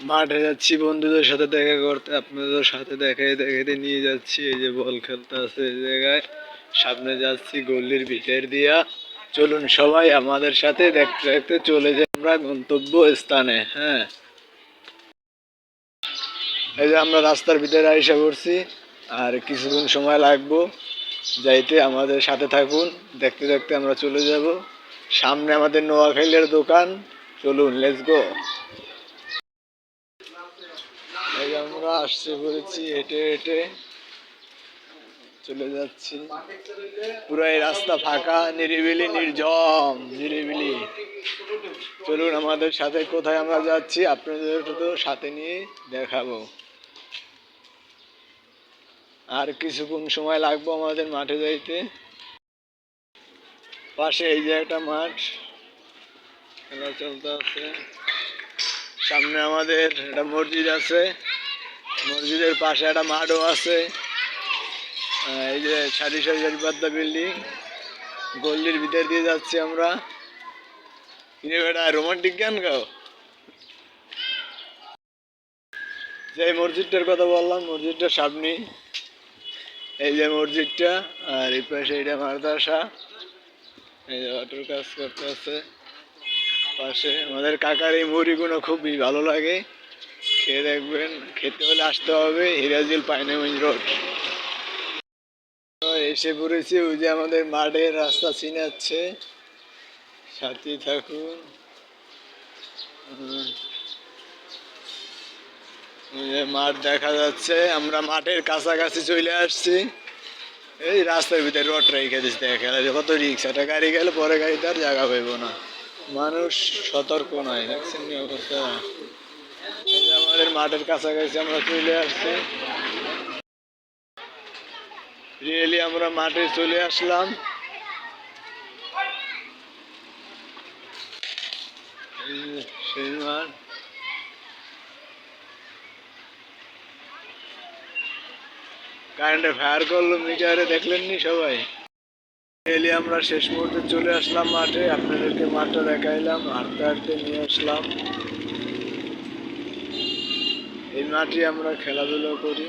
মাঠে যাচ্ছি, বন্ধুদের সাথে দেখা করতে, আপনাদের সাথে দেখাই, দেখাইতে নিয়ে যাচ্ছি। এই যে বল খেলতে আছে এই জায়গায়। সামনে যাচ্ছি গল্লির ভিতর দিয়া। চলুন সবাই আমাদের সাথে দেখতে দেখতে চলে যাই আমরা গন্তব্য স্থানে হ্যাঁ। এই যে আমরা রাস্তার ভিতরে আইসা করছি আর কিছুক্ষণ সময় লাগবো। যাইতে আমাদের সাথে থাকুন, দেখতে দেখতে আমরা চলে যাব। সামনে আমাদের নোয়াখাইলের দোকান। চলুন লেটস গো এই যে আমরা আসছে বলেছি, হেঁটে হেঁটে চলে যাচ্ছি। পুরো এই রাস্তা ফাঁকা, নিরিবিলি নির্জম নিরিবিলি। চলুন আমাদের সাথে কোথায় আমরা যাচ্ছি, আপনাদের তো সাথে নিয়ে দেখাবো। আর কিছুক্ষণ সময় লাগবো আমাদের মাঠে যাইতে। পাশে এই যে একটা মাঠ, খেলা চলতে আছে। সামনে আমাদের একটা মসজিদ আছে। মসজিদের পাশে একটা মাঠও আছে। এই যে সারি সারি সারি পাত্তা বিল্ডিং। গল্লির ভিতর দিয়ে যাচ্ছি আমরা। কিনে বেটা রোমান্টিক গান গাও? যে মসজিদটার কথা বললাম, মসজিদটার সামনে। এই যে মসজিদটা, আর এই পাশে এটা মাদ্রাসা। এই যে অটোর কাজ করতে আছে পাশে আমাদের কাকার এই মুড়িগুলো খুবই ভালো লাগে। খেয়ে দেখবেন, খেতে হলে আসতে হবে, হিরাজিল পাইনামিন রোড। এসে পড়েছি ওই যে আমাদের মাঠের রাস্তা চিনাচ্ছে সাথে থাকুন। মাঠ দেখা যাচ্ছে, আমরা মাঠের কাছাকাছি চলে আসছি। এই রাস্তার ভিতরে রোড রেখে দিচ্ছে দেখা কত রিক্স একটা গাড়ি গেলে পরে গাড়িতে আর জায়গা পাইব না। মানুষ সতর্ক নয় দেখছেন অবস্থা। মাঠের কাছাকাছি আমরা চলে আসছি। রিয়েলি আমরা মাঠে চলে আসলাম। কারেন্টে ফায়ার করল মিটারে দেখলেন নি সবাই? রিয়েলি আমরা শেষ মুহূর্তে চলে আসলাম মাঠে। আপনাদেরকে মাঠটা দেখাইলাম হাঁটতে হাঁটতে নিয়ে আসলাম। মাঠে আমরা খেলাধুলো করি।